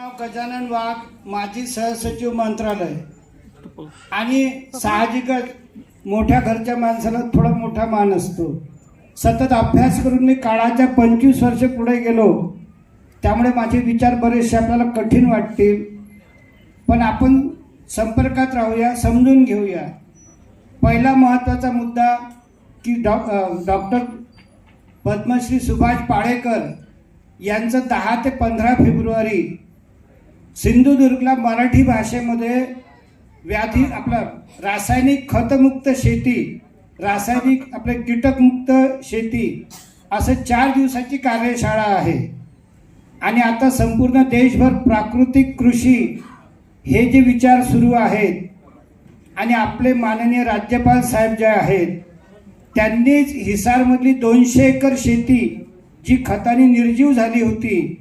नाव गजानन वाघ माजी सहसचिव मंत्रालय. आणि साहजिकच मोठ्या घरच्या माणसाला थोडा मोठा मान असतो. सतत अभ्यास करून मी काळाच्या पंचवीस वर्ष पुढे गेलो. त्यामुळे माझे विचार बरेचसे आपल्याला कठीण वाटतील. पण आपण संपर्कात राहूया समजून घेऊया. पहिला महत्त्वाचा मुद्दा की डॉ डॉक्टर पद्मश्री सुभाष पाळेकर यांचं दहा ते पंधरा फेब्रुवारी सिंधुदुर्गला मराठी भाषेमध्ये व्याधी आपला रासायनिक खतमुक्त शेती रासायनिक आपले कीटकमुक्त शेती असं चार दिवसाची कार्यशाळा आहे. आणि आता संपूर्ण देशभर प्राकृतिक कृषी हे जे विचार सुरू आहेत आणि आपले माननीय राज्यपाल साहेब जे आहेत त्यांनीच हिसारमधली दोनशे एकर शेती जी खताने निर्जीव झाली होती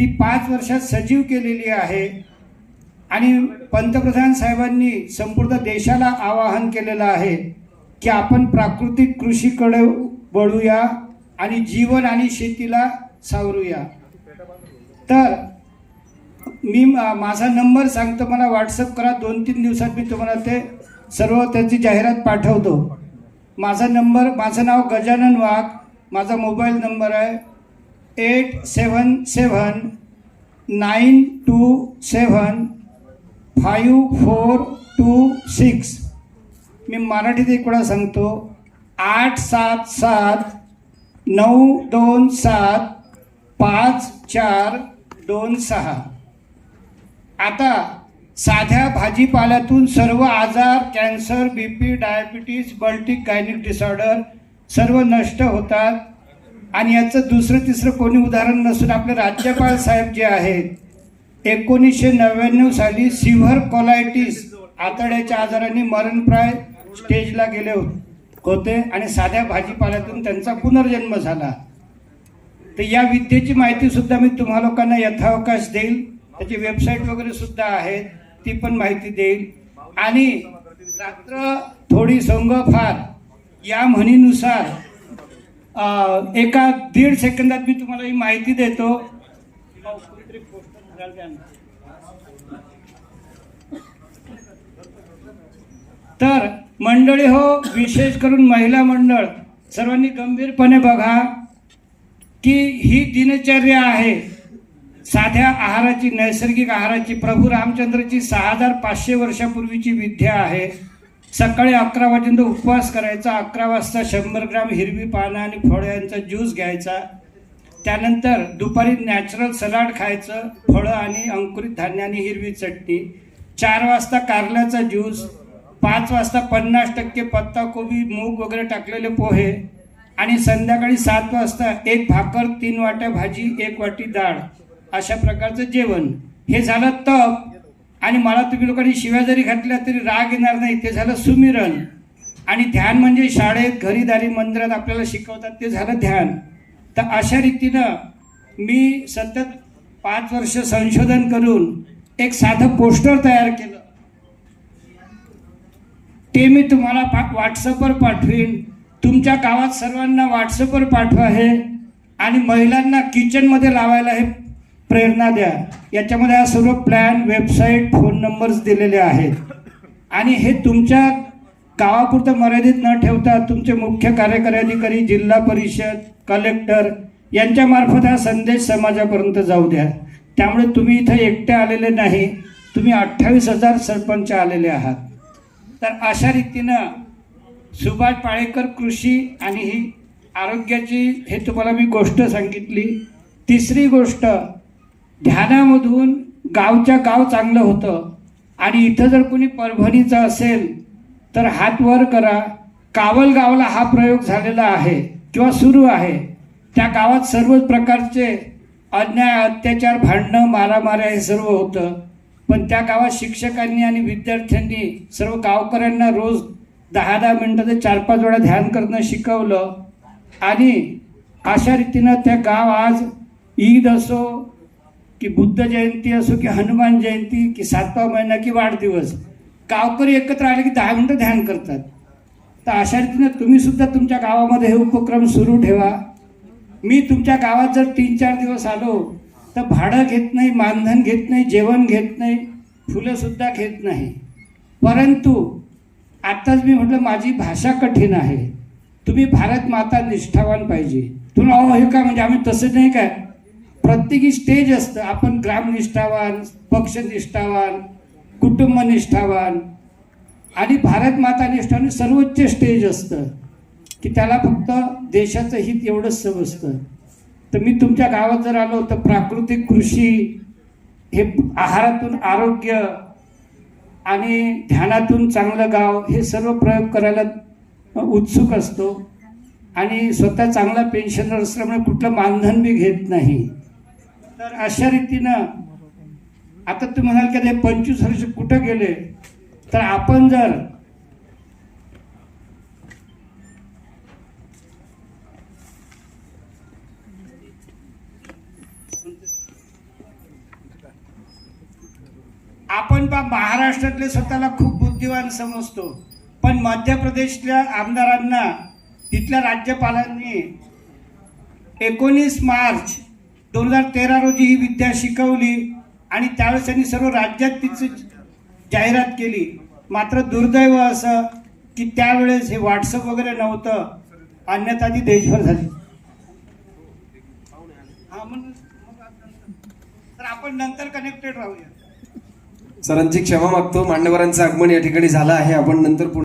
ती पाच वर्षात सजीव केलेली आहे. आणि पंतप्रधान साहेबांनी संपूर्ण देशाला आवाहन केलेलं आहे की आपण प्राकृतिक कृषीकडे वळूया आणि जीवन आणि शेतीला सावरूया. तर मी माझा नंबर सांगतो मला व्हॉट्सअप करा. दोन तीन दिवसात मी तुम्हाला ते सर्व त्याची जाहिरात पाठवतो. माझा नंबर माझं नाव गजानन वाघ. माझा मोबाईल नंबर आहे eight seven seven nine two seven five four two six मी मराठीत एक वेळा सांगतो. आठ सात सात नऊ दोन सात पाच चार दोन सहा. आता साध्या भाजीपाल्यातून सर्व आजार कॅन्सर बी पी डायबिटीज बल्टिक गायनिक डिसऑर्डर सर्व नष्ट होतात. आणि याचं दुसरं तिसरं कोणी उदाहरण नसून आपले राज्यपाल साहेब जे आहेत एकोणीसशे नव्याण्णव साली सिव्हर कोलायटिस आतड्याच्या आजाराने मरणप्राय स्टेजला गेले होते. आणि साध्या भाजीपाल्यातून त्यांचा पुनर्जन्म झाला. तर या विद्येची माहितीसुद्धा मी तुम्हा लोकांना यथावकाश देईल. त्याची वेबसाईट वगैरे सुद्धा आहेत ती पण माहिती देईल. आणि रात्र थोडी सोंग फार या म्हणीनुसार एका दीड सेकंदात मी तुम्हाला ही माहिती देतो. तर मंडळी हो विशेष करून महिला मंडळ सर्वांनी गंभीरपणे बघा की ही दिनचर्या आहे. साध्या आहाराची नैसर्गिक आहाराची. प्रभू रामचंद्रची सहा हजार पाचशे वर्षापूर्वीची विद्या आहे. सकाळी अकरा वाजेपर्यंत उपवास करायचा. अकरा वाजता शंभर ग्राम हिरवी पानं आणि फळं यांचा ज्यूस घ्यायचा. त्यानंतर दुपारी नॅचरल सलाड खायचं. फळं आणि अंकुरित धान्य आणि हिरवी चटणी. चार वाजता कारल्याचा ज्यूस. पाच वाजता पन्नास टक्के पत्ताकोबी मूग वगैरे टाकलेले पोहे. आणि संध्याकाळी सात वाजता एक भाकर तीन वाट्या भाजी एक वाटी डाळ. अशा प्रकारचं जेवण. हे झालं तप. आणि मला तुम्ही लोकांनी शिव्या जरी घातल्या तरी राग येणार नाही. ते झालं सुमिरन. आणि ध्यान म्हणजे शाळेत घरीदारी मंदिरात आपल्याला शिकवतात ते झालं ध्यान. तर अशा रीतीनं मी सतत पाच वर्ष संशोधन करून एक साधं पोस्टर तयार केलं. ते मी तुम्हाला पा व्हॉट्सअपवर पाठवीन. तुमच्या गावात सर्वांना व्हॉट्सअपवर पाठवा हे. आणि महिलांना किचनमध्ये लावायला हे प्रेरणा द्या. याच्यामध्ये हा सर्व प्लॅन वेबसाईट फोन नंबर्स दिलेले आहेत. आणि हे तुमच्या गावापुरतं मर्यादित न ठेवता तुमचे मुख्य कार्यकारी अधिकारी जिल्हा परिषद कलेक्टर यांच्यामार्फत हा संदेश समाजापर्यंत जाऊ द्या. त्यामुळे तुम्ही इथं एकटे आलेले नाही तुम्ही अठ्ठावीस हजार सरपंच आलेले आहात. तर अशा रीतीनं सुभाष पाळेकर कृषी आणि ही आरोग्याची हे तुम्हाला मी गोष्ट सांगितली. तिसरी गोष्ट ध्यानामधून गावच्या गाव चांगलं होतं. आणि इथं जर कोणी परभणीचं असेल तर हात वर करा. कावल गावाला हा प्रयोग झालेला आहे किंवा सुरू आहे. त्या गावात सर्व प्रकारचे अन्याय अत्याचार भांडणं मारामाऱ्या हे सर्व होतं. पण त्या गावात शिक्षकांनी आणि विद्यार्थ्यांनी सर्व गावकऱ्यांना रोज दहा दहा मिनटं ते चार पाच वेळा ध्यान करणं शिकवलं. आणि अशा रीतीनं त्या गाव आज ईद असो की बुद्ध जयंती असो की हनुमान जयंती की सातवा महिना की वाढदिवस गावकरी एकत्र आले की दहा मिनटं ध्यान करतात. तर अशा रीतीनं तुम्हीसुद्धा तुमच्या गावामध्ये हे उपक्रम सुरू ठेवा. मी तुमच्या गावात जर तीन चार दिवस आलो तर भाडं घेत नाही मानधन घेत नाही जेवण घेत नाही फुलंसुद्धा घेत नाही. परंतु आत्ताच मी म्हटलं माझी भाषा कठीण आहे. तुम्ही भारत माता निष्ठावान पाहिजे. तुम्ही अहो हे का म्हणजे आम्ही तसं नाही काय? प्रत्येकी स्टेज असतं. आपण ग्रामनिष्ठावान पक्षनिष्ठावान कुटुंबनिष्ठावान आणि भारत माता निष्ठावान सर्वोच्च स्टेज असतं. की त्याला फक्त देशाचं हित एवढंच समजतं. तर मी तुमच्या गावात जर आलो तर प्राकृतिक कृषी हे आहारातून आरोग्य आणि ध्यानातून चांगलं गाव हे सर्व प्रयोग करायला उत्सुक असतो. आणि स्वतः चांगला पेन्शनर असल्यामुळे कुठलं मानधन बी घेत नाही. तर अशा रीतीनं आता तुम्ही म्हणाल की ते पंचवीस वर्ष कुठं गेले? तर आपण जर आपण बा महाराष्ट्रातले स्वतःला खूप बुद्धिवान समजतो पण मध्य प्रदेशच्या आमदारांना तिथल्या राज्यपालांनी एकोणीस मार्च दोन हजार तेरा रोजी ही विद्या शिकवली आणि त्यावेळेस त्यांनी सर्व राज्यात तिची जाहिरात केली. मात्र दुर्दैव असं की त्यावेळेस हे व्हॉट्सअप वगैरे नव्हतं. अन्यथा ती देशभर झाली. तर आपण नंतर कनेक्टेड राहूया. सरांची क्षमा मागतो. मान्यवरांचं आगमन या ठिकाणी झालं आहे. आपण नंतर